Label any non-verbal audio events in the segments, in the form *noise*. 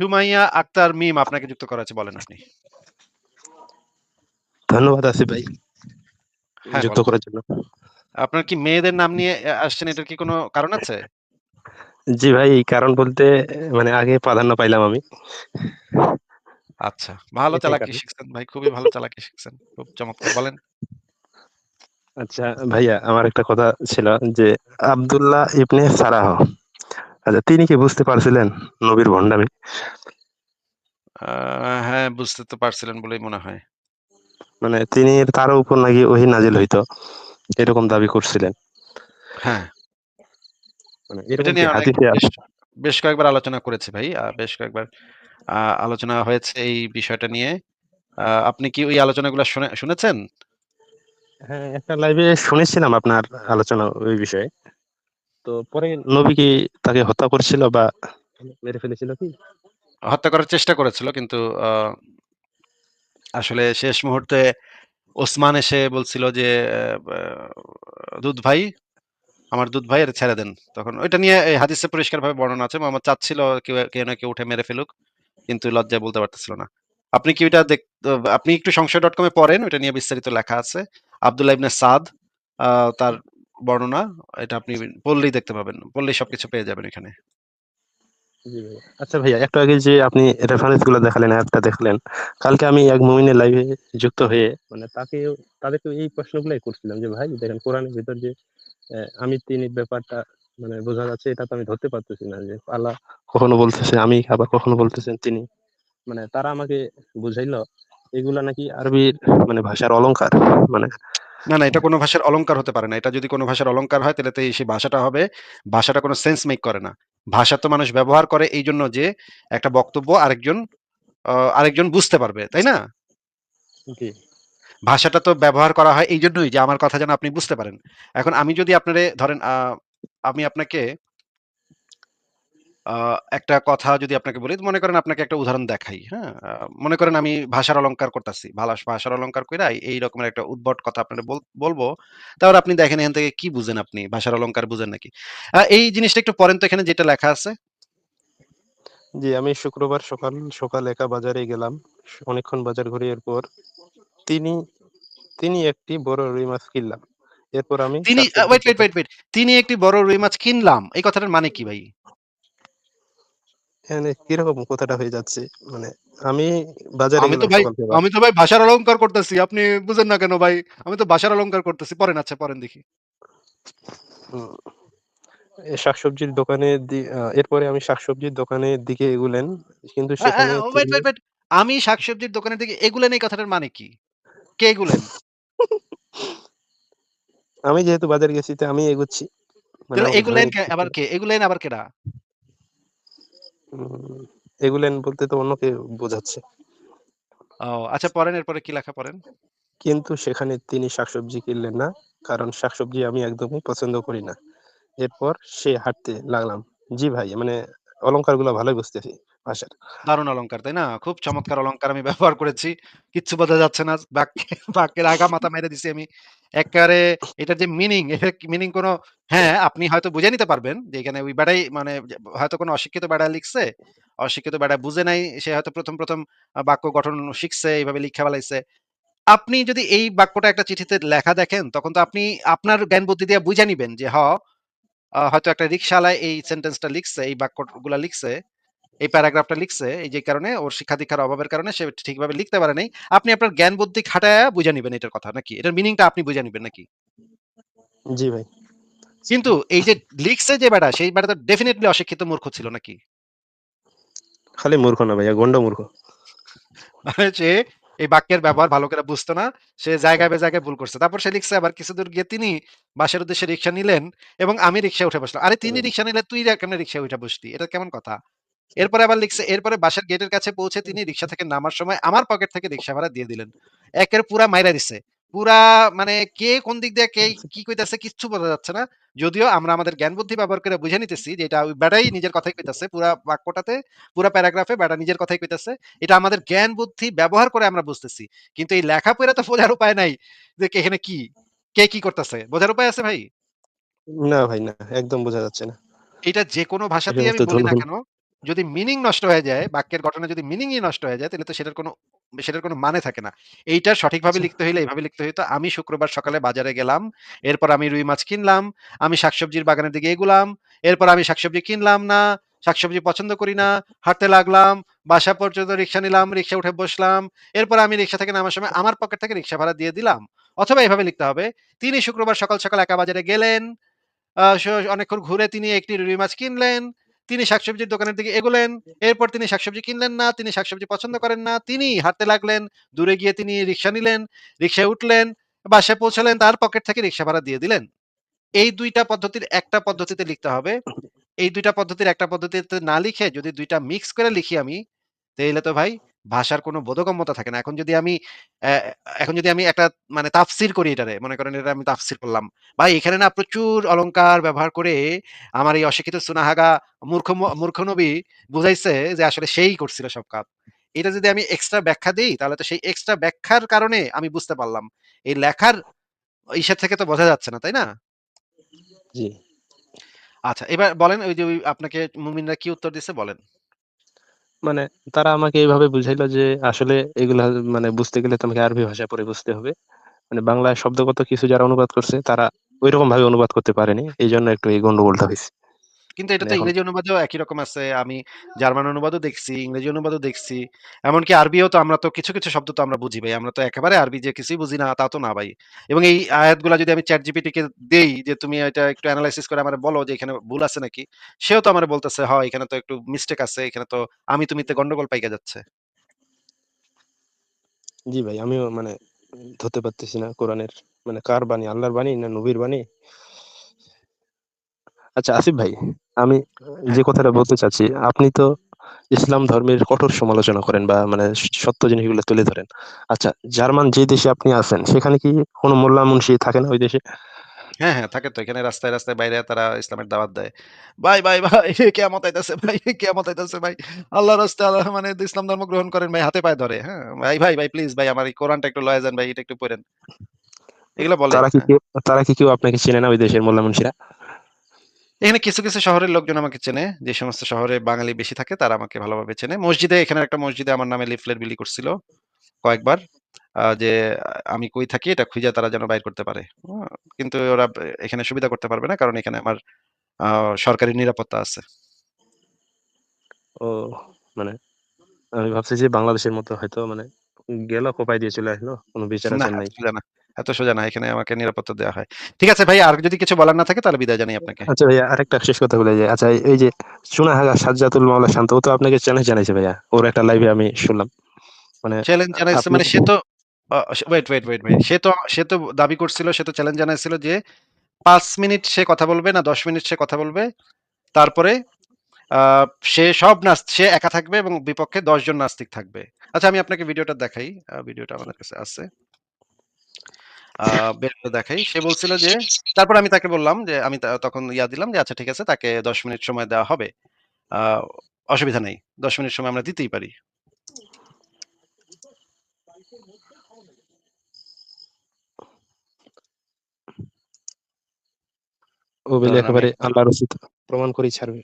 সুমাইয়া আক্তার মিম আপনাকে যুক্ত করা আছে বলেন আপনি। ধন্যবাদ আসিফ ভাই। হ্যাঁ, যুক্ত করার জন্য। আপনার কি মেয়েদের নাম নিয়ে আসছেন এটার কি কোনো কারণ আছে? জি ভাই, কারণ বলতে মানে আগে প্রাধান্য পাইলাম আমি। আচ্ছা, ভালো চালাকি শিখছেন ভাই। খুবই ভালো চালাকি শিখছেন। খুব চমৎকার বলেন। আচ্ছা ভাইয়া আমার একটা কথা ছিল যে আব্দুল্লাহ ইবনে সারাহ। আচ্ছা তিনি কি বুঝতে পারছিলেন নবীর ভন্ডামি? আ হ্যাঁ, বুঝতে তো পারছিলেন বলেই মনে হয়। মানে তিনি তার উপর নাকি ওহী নাজিল হইতো। এরকম দাবি করছিলেন। হ্যাঁ। মানে বেশ, কয়েকবার আলোচনা করেছি ভাই। বেশ কয়েকবার আলোচনা হয়েছে এই বিষয়টা নিয়ে। আপনি কি ওই আলোচনাগুলা শুনে শুনেছেন? হ্যাঁ, একটা লাইভে শুনেছিলাম আপনার আলোচনা ওই বিষয়ে। তো পরে নবী কি তাকে হত্যা করেছিল বা মেরে ফেলেছিল কি? হত্যা করার চেষ্টা করেছিল কিন্তু আসলে শেষ মুহূর্তে ওসমান এসে বলছিল যে দুধ ভাই, আমার দুধ ভাই ছেড়ে দেন। তখন ওইটা নিয়ে এই হাদিসে পরিষ্কারভাবে বর্ণনা আছে। মোহাম্মদ চাচ্ছিল কেউ কেউ না কেউ উঠে মেরে ফেলুক। কিন্তু লজ্জায় বলতে পারতেছিল না। আপনি কি ওইটা দেখ আপনি একটু সংশয়.com এ পড়েন। ওইটা নিয়ে বিস্তারিত লেখা আছে। আব্দুল্লাহ ইবনে সাদ তার বর্ণনা। এটা আপনি পড়লেই দেখতে পাবেন। পড়লেই সবকিছু পেয়ে যাবেন এখানে। আচ্ছা ভাইয়া একটু আগে যে আপনি রেফারেন্সগুলো দেখালেন, অ্যাপটা দেখলেন। কালকে আমি এক মুমিনের লাইভে যুক্ত হয়ে মানে তাকেও তাদেরকেও এই প্রশ্নগুলাই করছিলাম যে ভাই দেখেন কোরআনের ভিতর যে আমি তিনির ব্যাপারটা মানে বোঝা যাচ্ছে এটা তো আমি ধরতে পারতেছি না যে আল্লাহ কখনো বলতেছে আমি আবার কখনো বলতেছেন তিনি। মানে তারা আমাকে বুঝাইল এগুলা নাকি আরবির মানে ভাষার অলংকার। মানে না, না এটা কোনো ভাষার অলংকার হতে পারে না। এটা যদি কোনো ভাষার অলংকার হয় তাহলে তো এই সেই ভাষাটা হবে ভাষাটা কোনো সেন্স মেক করে না। ভাষা তো মানুষ ব্যবহার করে এই জন্য যে একটা বক্তব্য আরেকজন আরেকজন বুঝতে পারবে। তাই না? ভাষাটা তো ব্যবহার করা হয় এই জন্যই যে আমার কথা যেন আপনি বুঝতে পারেন। এখন আমি যদি আপনারে ধরেন আমি আপনাকে আ একটা কথা যদি আপনাকে বলি, মনে করেন আপনাকে একটা উদাহরণ দেখাই, হ্যাঁ? আ মনে করেন আমি ভাষার অলংকার করতাছি। ভালাস ভাষার অলংকার কইরা এই রকমের একটা উদ্ভট কথা আপনারে বল বলব। তাহলে আপনি দেখেন এখান থেকে কি বুঝেন আপনি? ভাষার অলংকার বুঝেন নাকি? আ এই জিনিসটা একটু পড়েন তো এখানে যেটা লেখা আছে। জি, আমি শুক্রবার সকাল, সকাল একা বাজারে গেলাম। স অনেকক্ষণ বাজার ঘুরে এরপর তিনি, তিনি একটি বড় রুই মাছ কিনলাম। এরপর আমি তিনি আ ওয়েট, ওয়েট, ওয়েট, ওয়েট। তিনি একটি বড় রুই মাছ কিনলাম। এই কথাটার মানে কি ভাই? এখানে কীরকম কথাটা হয়ে যাচ্ছে? মানে আমি বাজারে আমি তো ভাই। আমি তো ভাই ভাষার অলংকার করতেছি। আপনি বুঝেন না কেন ভাই? আমি তো ভাষার অলংকার করতেছি। পড়েন আচ্ছা পড়েন দেখি। শাকসবজির দোকানে এরপরে আমি শাকসবজির দোকানের দিকে এগুলেন। কিন্তু সেখানে। আমি শাকসবজির দোকানের দিকে এগুলেন এই কথাটার মানে কি? কে এগুলেন? আমি যেহেতু বাজারে গেছি তো আমি এগুচ্ছি। মানে এগুলেন আবার কে? এগুলেন আবার কেডা? এগুলেন বলতে তো অন্য কেউ বোঝাচ্ছে। ও আচ্ছা পড়েন এরপরে কি লেখা পড়েন? কিন্তু সেখানে তিনি শাকসবজি কিনলেন না। কারণ শাকসবজি আমি একদমই পছন্দ করি না। এরপর সে হাঁটতে লাগলাম। জি ভাই, মানে অলংকারগুলো ভালোই বুঝতেছি ভাষার। দারুণ অলংকার, তাই না? খুব চমৎকার অলংকার আমি ব্যবহার করেছি। কিচ্ছু বোঝা যাচ্ছে না। বাক্যে বাক্যের আগা মাথা মেরে দিছি আমি। এক্কারে এটার যে মিনিং, এটার মিনিং কোন হ্যাঁ, আপনি হয়তো বুঝে নিতে পারবেন যে এখানে ওই বেড়াই মানে হয়তো কোন অশিক্ষিত বেড়া লিখছে। অশিক্ষিত বেড়া বুঝে নাই। সে হয়তো ১ম, ১ম আ বাক্য গঠন শিখছে, এভাবে লিখা ফেলাইছে। আপনি যদি এই বাক্যটা একটা চিঠিতে লেখা দেখেন, তখন তো আপনি আপনার জ্ঞান বুদ্ধি দিয়ে বুঝে নিবেন যে হ হয়তো একটা রিক্শাওয়ালা এই সেন্টেন্সটা লিখছে, এই বাক্যগুলা লিখছে, এই প্যারাগ্রাফটা লিখছে। এই যে কারণে ওর শিক্ষা-দীক্ষার অভাবের কারণে সে ঠিকভাবে লিখতে পারে নাই। আপনি আপনার জ্ঞান বুদ্ধি খাটায়া বুঝা নিবেন এটার কথা নাকি? এটার মিনিংটা আপনি বুঝা নিবেন নাকি? জি ভাই। কিন্তু এই যে লিখছে যে বেটা, সেই বেটা তো ডেফিনিটলি অশিক্ষিত মূর্খ ছিল নাকি? খালি মূর্খ না ভাইয়া, গন্ড মূর্খ। মানে সে এই বাক্যের ব্যবহার ভালো করে বুঝতো না। সে জায়গায় বেজায়গায় ভুল করছে। তারপর সে লিখছে আবার কিছু দূর গিয়ে তিনি বাসের উদ্দেশ্যে রিক্সা নিলেন এবং আমি রিক্সায় উঠে বসলাম। আরে তিনি রিক্সা নিলে তুই কেমনে রিক্সায় উইঠা বসলি? এটা কেমন কথা? এরপরে আবার লিখছে, এরপরে বাসার গেটের কাছে পৌঁছে তিনি রিক্সা থেকে নামার সময় আমার পকেট থেকে রিক্সা ভাড়া দিয়ে দিলেন। একের পুরা মাইরা দিছে। পুরা মানে কে কোন দিক দিয়ে কে কি কইতাছে কিচ্ছু বোঝা যাচ্ছে না। যদিও আমরা আমাদের জ্ঞান বুদ্ধি ব্যবহার করে বুঝে নিতেছি যে এটা বেটাই নিজের কথাই কইতাছে। পুরা বাক্যটাতে, পুরা প্যারাগ্রাফে বেটা নিজের কথাই কইতাছে। এটা আমাদের জ্ঞান বুদ্ধি ব্যবহার করে আমরা বুঝতেছি। কিন্তু এই লেখা পইড়া তো বোঝার উপায় নাই যে কে এখানে কি? কে কি করতেছে? বোঝার উপায় আছে ভাই? না ভাই না, একদম বোঝা যাচ্ছে না। এটা যেকোনো এই ভাষাতেই আমি বলি না কেন যদি মিনিং নষ্ট হয়ে যায়, বাক্যের গঠনে যদি মিনিংই নষ্ট হয়ে যায় তাহলে তো সেটার কোনো সেটার কোনো মানে থাকে না। এইটা সঠিকভাবে আচ্ছা। লিখতে হইলে এইভাবে লিখতে হইতো, "আমি শুক্রবার সকালে বাজারে গেলাম। এরপর আমি রুই মাছ কিনলাম। আমি শাকসবজির বাগানের দিকে এগুলাম। এরপর আমি শাকসবজি কিনলাম না, শাকসবজি পছন্দ করি না। হাঁটতে লাগলাম। বাসা পর্যন্ত রিক্সা নিলাম, রিক্সায় উঠে বসলাম। এরপর আমি রিক্সা থেকে নামার সময় আমার পকেট থেকে রিক্সা ভাড়া দিয়ে দিলাম।" অথবা এভাবে লিখতে হবে, "তিনি শুক্রবার সকাল, সকাল একা বাজারে গেলেন। অনেকক্ষণ ঘুরে তিনি একটি রুই মাছ কিনলেন। তিনি শাকসবজির দোকানের দিকে এগোলেন। এরপর তিনি শাকসবজি কিনলেন না, তিনি শাকসবজি পছন্দ করেন না। তিনি হাঁটতে লাগলেন। দূরে গিয়ে তিনি রিক্সা নিলেন, রিক্সায় উঠলেন, বাসায় পৌঁছালেন, তার পকেট থেকে রিক্সা ভাড়া দিয়ে দিলেন। এই দুইটা পদ্ধতির একটা পদ্ধতিতে লিখতে হবে। এই দুইটা পদ্ধতির একটা পদ্ধতিতে না লিখে যদি দুইটা মিক্স করে লিখি আমি, তাহলে তো ভাই ভাষার কোনো বোধগম্যতা থাকে না। এখন যদি আমি এখন যদি আমি একটা মানে তাফসির করি এটারে, মনে করেন এটা আমি তাফসির করলাম। ভাই এখানে না প্রচুর অলংকার ব্যবহার করে আমার এই অশিক্ষিত সুনাহাগা মূর্খ মূর্খ নবী বুঝাইছে যে আসলে সেই করছিল সব কাজ। এটা যদি আমি এক্সট্রা ব্যাখ্যা দিই তাহলে তো সেই এক্সট্রা ব্যাখ্যার কারণে আমি বুঝতে পারলাম। এই লেখার ইসে থেকে তো বোঝা যাচ্ছে না, তাই না? জি। আচ্ছা এবার বলেন ওই যে ওই আপনাকে মুমিনরা কি উত্তর দিছে বলেন? মানে তারা আমাকে এইভাবে বুঝাইলো যে আসলে এগুলা মানে বুঝতে গেলে তোমাকে আরবি ভাষা পরে বুঝতে হবে। মানে বাংলায় শব্দগত কিছু যারা অনুবাদ করছে তারা ওইরকম ভাবে অনুবাদ করতে পারেনি। এই জন্য একটু এই গন্ডগোলটা হইছে। কিন্তু এটা তো ইংরেজি অনুবাদেও একই রকম আছে। আমি জার্মান অনুবাদও দেখছি, ইংরেজি অনুবাদও দেখছি। এমনকি আরবিও তো আমরা তো কিছু, কিছু শব্দ তো আমরা বুঝি ভাই। আমরা তো একেবারে আরবি যে কিছুই বুঝি না তা তো না ভাই। এবং এই আয়াতগুলা যদি আমি ChatGPT কে দেই যে তুমি এটা একটু এনালাইসিস করে আমারে বলো যে এখানে ভুল আছে নাকি? সেও তো আমারে বলতেছে, "হ এখানে তো একটু মিস্টেক আছে। এখানে তো আমি তুমিতে গন্ডগোল পাইকা যাচ্ছে।" জি ভাই আমিও মানে ধরতে পারতেছি না কোরআনের মানে কার বাণী? আল্লাহর বাণী না নবীর বাণী? আচ্ছা আসিফ ভাই, আমি হ্যাঁ। যে কথাটা বলতে চাচ্ছি, আপনি তো ইসলাম ধর্মের কঠোর সমালোচনা করেন বা মানে সত্য জিনিসগুলো তুলে ধরেন। আচ্ছা জার্মান যে দেশে আপনি আছেন সেখানে কি কোন মোল্লা মুন্সি থাকে না ওই দেশে? হ্যাঁ, হ্যাঁ, থাকে তো। এখানে রাস্তায়, রাস্তায় বাইরে তারা ইসলামের দাওয়াত দেয়। ভাই, ভাই, ভাই *laughs* কেয়ামত আইতাছে ভাই, *laughs* কেয়ামত আইতাছে ভাই। আল্লাহর রাস্তে আল্লাহ মানে ইসলাম ধর্ম গ্রহণ করেন ভাই, হাতে পায়ে ধরে। হ্যাঁ? ভাই, ভাই, ভাই প্লিজ ভাই আমার এই কোরআনটা একটু লয়ে যান ভাই, এটা একটু পইড়েন। এগুলো বলে। তারা কি হ্যাঁ। কেউ তারা কি কেউ আপনাকে চেনে না ওই দেশের মোল্লা মুন্সিরা? এখানে কিছু, কিছু শহরের লোকজন আমাকে চেনে। যে সমস্ত শহরে বাঙালি বেশি থাকে তারা আমাকে ভালোভাবে চেনে। মসজিদে এখানের একটা মসজিদে আমার নামে লিফলেট বিলি করছিল কয়েকবার। যে আমি কই থাকি এটা খুঁজে তারা যেন বাইর করতে পারে। কিন্তু ওরা এখানে সুবিধা করতে পারবে না। কারণ এখানে আমার সরকারি নিরাপত্তা আছে। ও মানে আমি ভাবছি যে বাংলাদেশের মতো হয়তো মানে গেল কোপায় দিয়ে চলে আসলো। কোনো বিচার নাই। না। এত সোজা না। এখানে আমাকে নিরাপত্তা দেওয়া হয়। ঠিক আছে ভাই, আর যদি কিছু বলার না থাকে তাহলে বিদায় জানাই আপনাকে। আচ্ছা ভাইয়া আরেকটা শেষ কথা বলে যাই। আচ্ছা এই যে চুনাহাগা সাজ্জাতুল মাওলা শান্ত ও তো আপনাকে চ্যালেঞ্জ জানাইছে ভাইয়া। ওর একটা লাইভে আমি শুনলাম। মানে চ্যালেঞ্জ জানাইছে মানে সে তো ওয়েট, ওয়েট, ওয়েট, ওয়েট। সে তো সে তো দাবি করছিল, সে তো চ্যালেঞ্জ জানাইছিল যে ৫ মিনিট সে কথা বলবে না ১০ মিনিট সে কথা বলবে। তারপরে সে সব নাচ সে একা থাকবে এবং বিপক্ষে দশজন নাস্তিক থাকবে। আচ্ছা আমি আপনাকে ভিডিওটা দেখাই। ভিডিওটা আমাদের কাছে আছে। আ বের করে দেখাই। সে বলছিল যে তারপর আমি তাকে বললাম যে আমি তখন ইয়া দিলাম যে আচ্ছা ঠিক আছে তাকে ১০ মিনিট সময় দেওয়া হবে। অসুবিধা নেই। ১০ মিনিট সময় আমরা দিতেই পারি। ও একেবারে আল্লাহর প্রমাণ করেই ছাড়বে।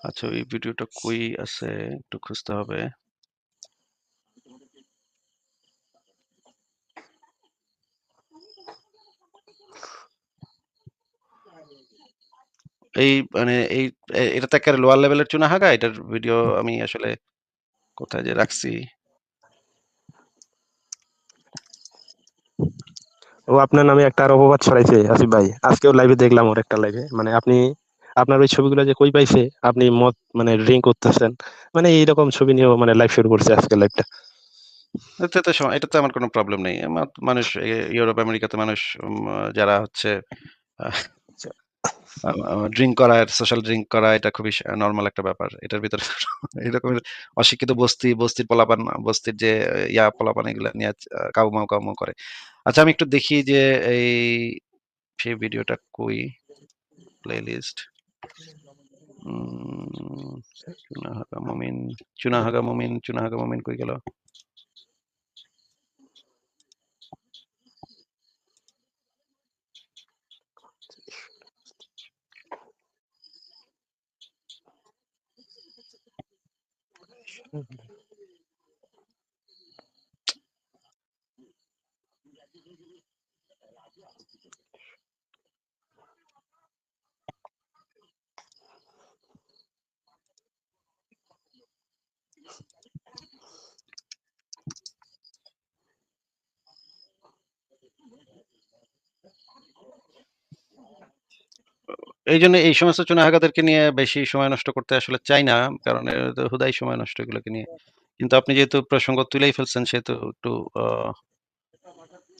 আচ্ছা ওই ভিডিওটা কই আছে একটু খুঁজতে হবে। এই মানে এই এটা তো লোয়ার লেভেলের চুনাহাগা। এটার ভিডিও আমি আসলে কোথায় যে রাখছি। ও আপনার নামে একটা আর অপবাদ ছড়াইছে, আসিফ ভাই। আজকেও লাইভে দেখলাম ওর একটা লাইভে। মানে আপনি আপনার ওই ছবিগুলো যে কই পাইছে, আপনি মদ মানে ড্রিঙ্ক করতেছেন। মানে এইরকম ছবি নিয়েও মানে লাইফ শুরু করছে আজকের লাইভটা। এতে তো আমার কোনো প্রবলেম নেই। মানুষ ইউরোপ আমেরিকাতে মানুষ যারা হচ্ছে ড্রিংক করা, সোশ্যাল ড্রিংক করা এটা খুবই নরমাল একটা ব্যাপার। এটার ভিতরে *laughs* এই রকমের অশিক্ষিত বস্তি, বস্তির পোলাপান, বস্তির যে ইয়া পোলাপান এগুলো নিয়ে কাউমাউ, কাউমাউ করে। আচ্ছা আমি একটু দেখি যে এই সেই ভিডিওটা কই? Playlist. Chunahaga Momin. Chunahaga Momin. Chunahaga Momin koi gelo. Mm-hmm. গেল? এইজন্য এই সমস্ত চুনাহাগাদেরকে নিয়ে বেশি সময় নষ্ট করতে আসলে চাই না। কারণ হুদাই সময় নষ্ট এগুলোকে নিয়ে। কিন্তু আপনি যেহেতু প্রসঙ্গ তুলেই ফেলছেন সেহেতু একটু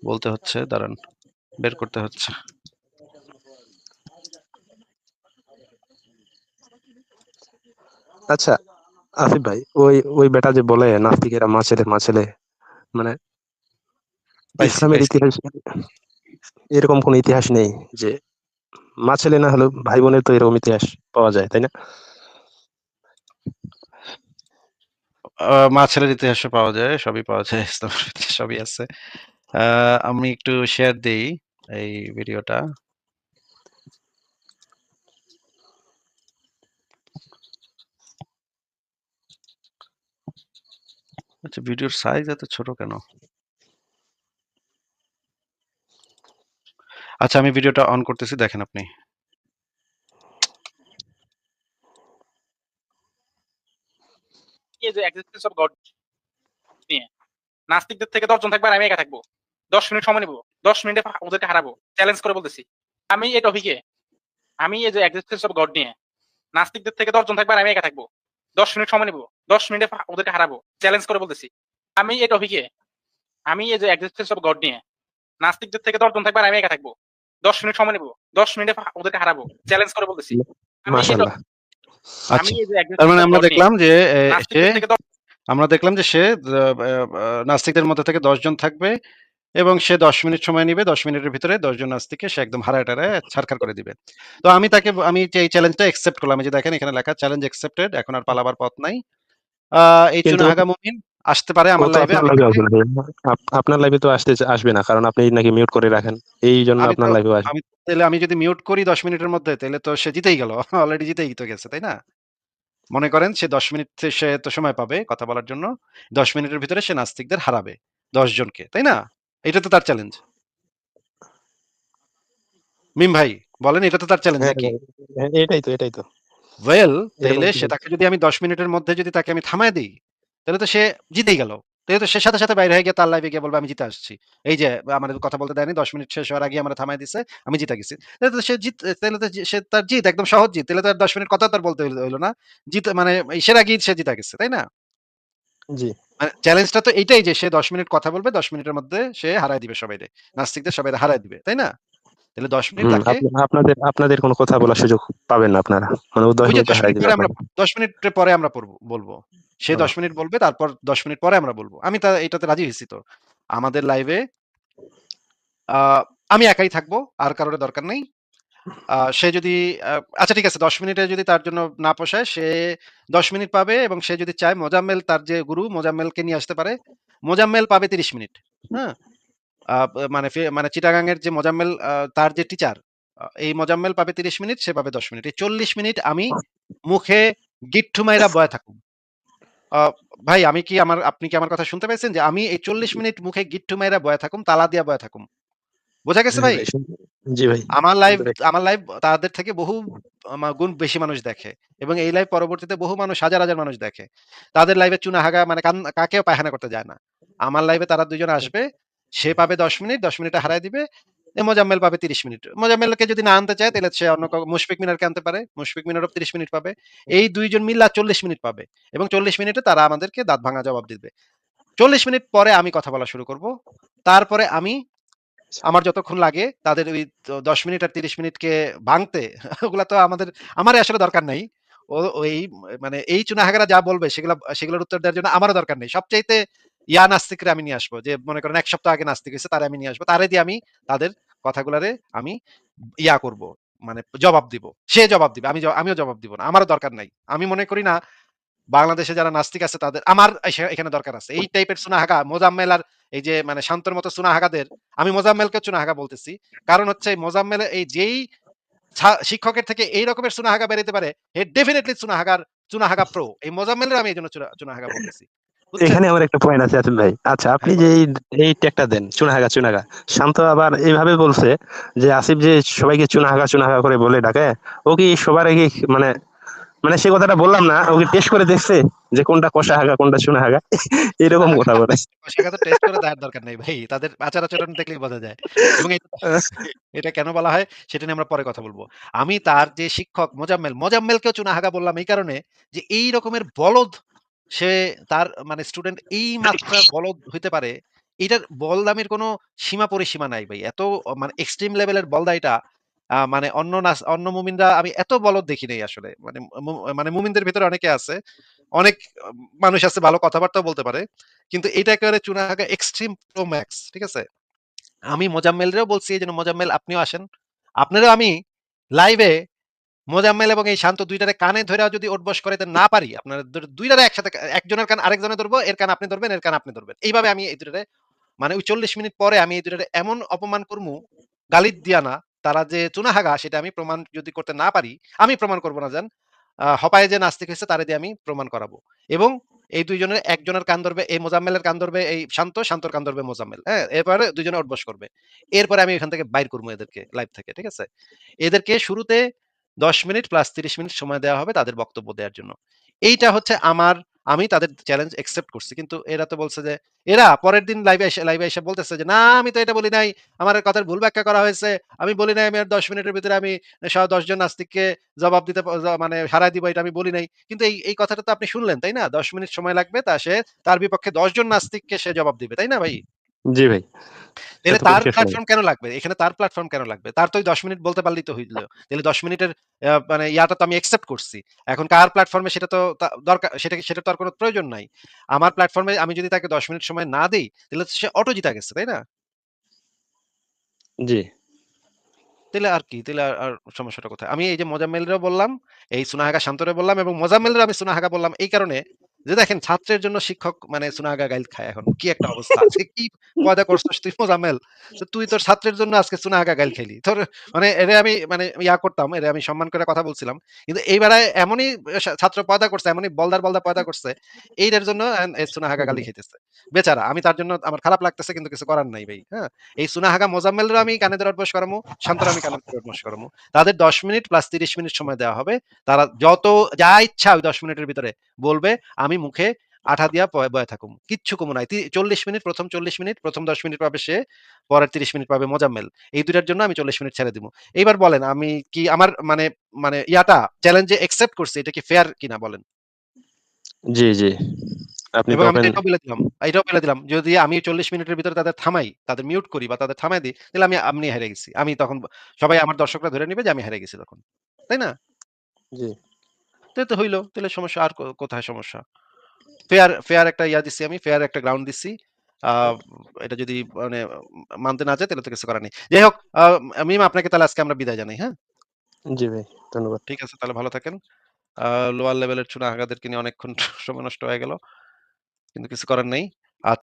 বলতে হচ্ছে। দাঁড়ান, বের করতে হচ্ছে। আচ্ছা, আসিফ ভাই ওই, ওই বেটা যে বলে নাস্তিকেরা মা ছেলে, মা ছেলে মানে ইসলামের। ইতিহাসে এরকম কোন ইতিহাস নেই যে মা ছেলে না হলেও ভাই বোনের তো এরকম ইতিহাস পাওয়া যায়, তাই না? মা ছেলের ইতিহাসও পাওয়া যায়, সবই পাওয়া যায়। সবই আছে। আমি একটু শেয়ার দিই এই ভিডিওটা। আচ্ছা ভিডিওর সাইজ এত ছোট কেন? আচ্ছা আমি ভিডিওটা অন করতেছি, দেখেন আপনি। নাস্তিকদের থেকে ১০ জন থাকবে আর আমি একা থাকব। ১০ মিনিট সময়। ১০ মিনিটে ওদেরকে হারাবো। চ্যালেঞ্জ করে বলতেছি। আমি এই টপিকে, আমি এই যে existence of গড নিয়ে, নাস্তিকদের থেকে ১০ জন থাকবে আর আমি একা থাকব। ১০ মিনিট সময় নিব। ১০ মিনিটে ওদেরকে হারাবো। চ্যালেঞ্জ করে বলতেছি। আমি এই টপিকে, আমি এই যে existence of God নিয়ে, নাস্তিকদের থেকে ১০ জন থাকবে আর আমি একা থাকব। ১০ মিনিট সময় নিব। ১০ মিনিটে ওদেরকে হারাবো। চ্যালেঞ্জ করে বলতেছি। আচ্ছা। তার মানে আমরা দেখলাম যে এ সে নাস্তিকদের থেকে ১০ আমরা দেখলাম যে সে নাস্তিকদের মধ্য থেকে ১০ জন থাকবে এবং সে ১০ মিনিট সময় নিবে। ১০ মিনিটের ভিতরে ১০ জন নাস্তিককে সে একদম হারায় টারায় ছারখার করে দিবে। তো আমি তাকে আমি যে এই চ্যালেঞ্জটা অ্যাকসেপ্ট করলাম। যে দেখেন এখানে লেখা চ্যালেঞ্জ অ্যাকসেপ্টেড এখন আর পালাবার পথ নাই। এই চুনাহাগা মুমিন আসতে পারে আমার লাইভে আপনার লাইভে লাইভে তো আসতে আসবে না। কারণ আপনি নাকি মিউট করে রাখেন। এইজন্য আমি তো আপনার লাইভেও আসবে আমি তাইলে আমি যদি মিউট করি ১০ মিনিটের মধ্যে তাইলে তো সে জিতেই গেল। *laughs* অলরেডি জিতেই তো গেছে, তাই না? মনে করেন সে ১০ মিনিট সে সে তো সময় পাবে কথা বলার জন্য। ১০ মিনিটের ভিতরে সে নাস্তিকদের হারাবে। ১০ জনকে, তাই না? এটা তো তার চ্যালেঞ্জ। মিম ভাই বলেন এটা তো তার চ্যালেঞ্জ হ্যাঁ নাকি? হ্যাঁ, এটাই তো, এটাই তো। ওয়েল কিছু সে তাকে যদি আমি ১০ মিনিটের মধ্যে যদি তাকে আমি থামায় দেই, তাহলে তো সে জিতেই গেল। তাইলে তো সে সাথে, সাথে বাইরে হয়ে গিয়ে তার লাইভে গিয়ে বলবে আমি জিতে আসছি। এই যে আমারে কথা বলতে দেয়নি ১০ মিনিট শেষ হওয়ার আগে আমরা থামাই দিছে। আমি জিতে গেছি। তাইলে তো সে জিত তাইলে তো সে তার জিত একদম সহজ জিত। তাইলে তো আর ১০ মিনিট কথা তো আর বলতে হইল না। জিত মানে ইসের আগেই সে জিতে গেছে, তাই না? জি। মানে চ্যালেঞ্জটা তো এইটাই যে সে ১০ মিনিট কথা বলবে। ১০ মিনিটের মধ্যে সে হারায় দিবে সবাইরে। নাস্তিকদের সবাইরে হারাই দিবে, তাই না? তাহলে দশ মিনিট তাকে আপনাদের আপনাদের কোনো কথা বলার সুযোগ পাবেন না আপনারা। মানে ও ১০ ওই যে মিনিটে ১০ হারায় মিনিট পরে আমরা আপনাকে। ১০ মিনিটের পরে আমরা বলব। সে দশ মিনিট বলবে তারপর ১০ মিনিট পরে আমরা বলব। আমি তা এটাতে রাজি হয়েছি তো। আমাদের লাইভে আমি একাই থাকব। আর কারোর দরকার নেই সে যদি আচ্ছা ঠিক আছে ১০ মিনিটে যদি তার জন্য না পোষায় সে ১০ মিনিট পাবে এবং সে যদি চায় মোজাম্মেল তার যে গুরু মোজাম্মেলকে নিয়ে আসতে পারে। মোজাম্মেল পাবে ৩০ মিনিট। হ্যাঁ? মানে মানে চিটাগাং এর যে মোজাম্মেল তার যে টিচার এই মোজাম্মেল পাবে ৩০ মিনিট, সে পাবে ১০ মিনিট। এই ৪০ মিনিট আমি মুখে গিট্টু মাইরা বয়া থাকুম। ভাই আমি কি আমার আপনি কি আমার কথা শুনতে পাইছেন? যে আমি এই ৪০ মিনিট মুখে গিট্টু মাইরা বয়া থাকুম, তালা দিয়া বয়া থাকুম। বোঝা গেছে ভাই? জি ভাই। আমার লাইভ আমার লাইভ তাদের থেকে বহু গুণ বেশি মানুষ দেখে। এবং এই লাইভ পরবর্তীতে বহু মানুষ হাজার, হাজার মানুষ দেখে। তাদের লাইভে চুনা হাগা মানে কাকেও পায়খানা করতে যায় না। আমার লাইভে তারা ২ জন আসবে। সে পাবে ১০ মিনিট, ১০ মিনিটে হারায় দিবে। মোজাম্মেল পাবে ৩০ মিনিট। মোজাম্মেলকে যদি না আনতে চায় তাহলে সে অন্য মুশফিক মিনারকে আনতে পারে। মুশফিক মিনারও ৩০ মিনিট পাবে। এই ২ জন মিল্লা ৪০ মিনিট পাবে। এবং ৪০ মিনিটে তারা আমাদেরকে দাঁত ভাঙা জবাব দিবে। ৪০ মিনিট পরে আমি কথা বলা শুরু করব। তারপরে আমি আমার যতক্ষণ লাগে তাদের ওই দশ মিনিট আর ৩০ মিনিটকে ভাঙতে *laughs* ওগুলা তো আমাদের আমার আসলে দরকার নাই। ও ওই মানে এই চুনাহাগারা যা বলবে সেগুলা সেগুলোর উত্তর দেওয়ার জন্য আমারও দরকার নেই। সবচাইতে ইয়া নাস্তিকরে আমি নিয়ে আসব। যে মনে করেন ১ সপ্তাহ আগে নাস্তিক হইছে তারে আমি নিয়ে আসব। তারে দিয়ে আমি তাদের কথাগুলারে আমি ইয়া করব। মানে জবাব দিব। সে জবাব দিবে। আমি আমিও জবাব দিব না। আমারও দরকার নাই। আমি মনে করি না, বাংলাদেশে যারা নাস্তিক আছে তাদের, আমার এখানে দরকার আছে। এই টাইপের চুনাহাগা মোজাম্মেল আর এই যে মানে শান্তর মতো চুনাহাগাদের আমি মোজাম্মেলকে চুনাহাগা বলতেছি। কারণ হচ্ছে মোজাম্মেল এই যেই শিক্ষকের থেকে এই রকমের চুনাহাগা বেরোতে পারে, হে ডেফিনেটলি চুনাহাগার চুনাহাগা প্রো এই মোজাম্মেলের আমি এই জন্য চুনা- চুনাহাগা বলতেছি? এখানে আমার একটা পয়েন্ট আছে আসিফ ভাই। আচ্ছা আপনি যে এই ট্যাগটা দেন চুনাহাগা চুনাগা শান্ত আবার এইভাবে বলছে যে আসিফ যে সবাইকে চুনাহাগা চুনাহাগা করে বলে ডাকে ও কি সবার আগে মানে মানে সে কথাটা বললাম না ও কি টেস্ট করে দেখছে যে কোনটা কষা হাগা কোনটা চুনা হাগা *laughs* এরকম কথা বলে। সেটা তো টেস্ট করে দেওয়ার দরকার নেই ভাই তাদের আচার আচরণ দেখলেই বোঝা যায়। এবং এটা *laughs* এটা কেন বলা হয় সেটা নিয়ে আমরা পরে কথা বলব। আমি তার যে শিক্ষক মোজাম্মেল মোজাম্মেলকেও চুনা হাগা বললাম এই কারণে যে এই রকমের বলদ সে তার মানে স্টুডেন্ট এই মাত্রার বলদ হইতে পারে এটার বলদামের কোনো সীমা পরিসীমা নাই ভাই। এত মানে এক্সট্রিম লেভেলের বলদা এটা মানে অন্য অন্য মুমিনরা আমি এত বলদ দেখি নাই আসলে। মানে মানে মুমিনদের ভিতরে অনেকে আছে অনেক মানুষ আছে ভালো কথাবার্তা বলতে পারে কিন্তু এটা একেবারে চুনাহাগা এক্সট্রিম প্রো ম্যাক্স ঠিক আছে? আমি মোজাম্মেলরেও বলছি এই জন্য মোজাম্মেল আপনিও আসেন। আপনারও আমি লাইভে মোজাম্মেল এবং এই শান্ত দুইটারে কানে ধরে যদি ওঠবস করাইতে না পারি। আপনার দুইটারে একসাথে একজনের কান আরেকজনে ধরবো, এর কান আপনি ধরবেন, এর কান আপনি ধরবেন। এইভাবে আমি এই দুটারে মানে ওই চল্লিশ মিনিট পরে আমি এই দুটারে এমন অপমান করমু গালিদ দিয়া না, তারা যে চুনাহাগা, সেটা আমি প্রমাণ যদি করতে না পারি, আমি প্রমাণ করব না, জান। হপায় যে নাস্তিক হয়েছে, তারে দিয়ে আমি প্রমাণ করাবো। এবং এই দুইজনের, একজনের কান ধরবে, এই মোজাম্মেলের কান ধরবে, এই শান্ত, শান্তর কান ধরবে মোজাম্মেল হ্যাঁ? এরপরে দুজনে উঠবস করবে। এরপরে আমি এখান থেকে বাইর করব এদেরকে, লাইভ থেকে, ঠিক আছে? এদেরকে শুরুতে দশ মিনিট প্লাস তিরিশ মিনিট সময় দেওয়া হবে তাদের বক্তব্য দেওয়ার জন্য। এইটা হচ্ছে আমার, আমি তাদের চ্যালেঞ্জ একসেপ্ট করছি। কিন্তু এরা তো বলছে যে, এরা পরের দিন লাইভে এসে লাইভে এসে বলতেছে যে, না, আমি তো এটা বলি নাই। আমার কথার ভুল ব্যাখ্যা করা হয়েছে। আমি বলি নাই, আমি আর দশ মিনিটের ভিতরে আমি দশজন নাস্তিককে জবাব দিতে মানে হারাই দিব, এটা আমি বলি নাই। কিন্তু এই এই কথাটা তো আপনি শুনলেন, তাই না? দশ মিনিট সময় লাগবে, তা সে, তার বিপক্ষে দশজন নাস্তিককে সে জবাব দিবে, তাই না ভাই? জি ভাই। তাহলে তার প্ল্যাটফর্ম কেন লাগবে? এখানে তার প্ল্যাটফর্ম কেন লাগবে? তার তো দশ মিনিট বলতে পারলেই তো হইল। তাহলে দশ মিনিটের মানে ইয়াটা তো আমি একসেপ্ট করছি। এখন কার প্ল্যাটফর্মে সেটা তো দরকার সেটা সেটা তো আর কোনো প্রয়োজন নাই। আমার প্ল্যাটফর্মে আমি যদি তাকে দশ মিনিট সময় না দিই তাহলে সে অটো জিতা গেছে তাই না? জি। তাহলে আর কি? তাহলে আর- আর সমস্যাটা কোথায়? আমি এই যে মজা মোজাম্মেলরেও বললাম এই সুনাহাগা শান্তরে বললাম এবং মজা মোজাম্মেলের আমি সুনাহাগা বললাম এই কারণে যে দেখেন ছাত্রের জন্য শিক্ষক মানে সুনাহাগা গাইল খায় এখন। কি একটা অবস্থা। আজকে কি পয়দা করছিস তুই? মোজাম্মেল তো তুই তোর ছাত্রের জন্য আজকে সুনাহাগা গাইল খেলি। তোর মানে এরে আমি মানে ইয়া করতাম, এরে আমি সম্মান করে কথা বলছিলাম। কিন্তু এইবারে এমনই ছাত্র পয়দা করছে, এমনই বলদার বলদা পয়দা করছে এইটার জন্য সুনাহাগা গালি খেতেছে। বেচারা, আমি তার জন্য আমার খারাপ লাগতেছে কিন্তু কিছু করার নাই ভাই হ্যাঁ? এই সুনাহাগা মোজাম্মেলের আমি কানে ধরে অভ্যাস করামু, শান্তর আমি কানে ধরে অভ্যাস করামু। তাদের দশ মিনিট প্লাস তিরিশ মিনিট সময় দেওয়া হবে। তারা যত, যা ইচ্ছা ওই দশ মিনিটের ভিতরে বলবে আমি মুখে আঠা দিয়া বয়ে থাকুম। কিচ্ছু কমু নাই চল্লিশ মিনিট প্রথম চল্লিশ মিনিট প্রথম দশ মিনিট পাবে সে পরের তিরিশ মিনিট পাবে মোজাম্মেল। এই দুইটার জন্য আমি চল্লিশ মিনিট ছেড়ে দিব এইবার বলেন আমি কি আমার মানে মানে ইয়াটা চ্যালেঞ্জে একসেপ্ট করছি এটা কি ফেয়ার কিনা বলেন? জি জি। আপনি এটাও বলে দিলাম এটাও বলে দিলাম যদি আমি চল্লিশ মিনিটের ভিতরে তাদের থামাই তাদের মিউট করি বা তাদের থামাই দিই তাহলে আমি আপনি হেরে গেছি। আমি তখন সবাই আমার দর্শকরা ধরে নিবে যে আমি হেরে গেছি তখন। তাই না? জি। তাহলে তো হইল তাহলে সমস্যা আর কোথায় সমস্যা? ফেয়ার ফেয়ার একটা ইয়া দিছি আমি ফেয়ার একটা গ্রাউন্ড দিছি। এটা যদি মানে মানতে না যায় তাহলে তো কিছু করার নেই। যাই হোক মিম আপনাকে তাহলে আজকে আমরা বিদায় জানাই হ্যাঁ? জি ভাই ধন্যবাদ। ঠিক আছে তাহলে ভালো থাকেন। লোয়ার লেভেলের চুনা আগাদেরকে নিয়ে অনেকক্ষণ সময় নষ্ট হয়ে গেল কিন্তু কিছু করার নেই।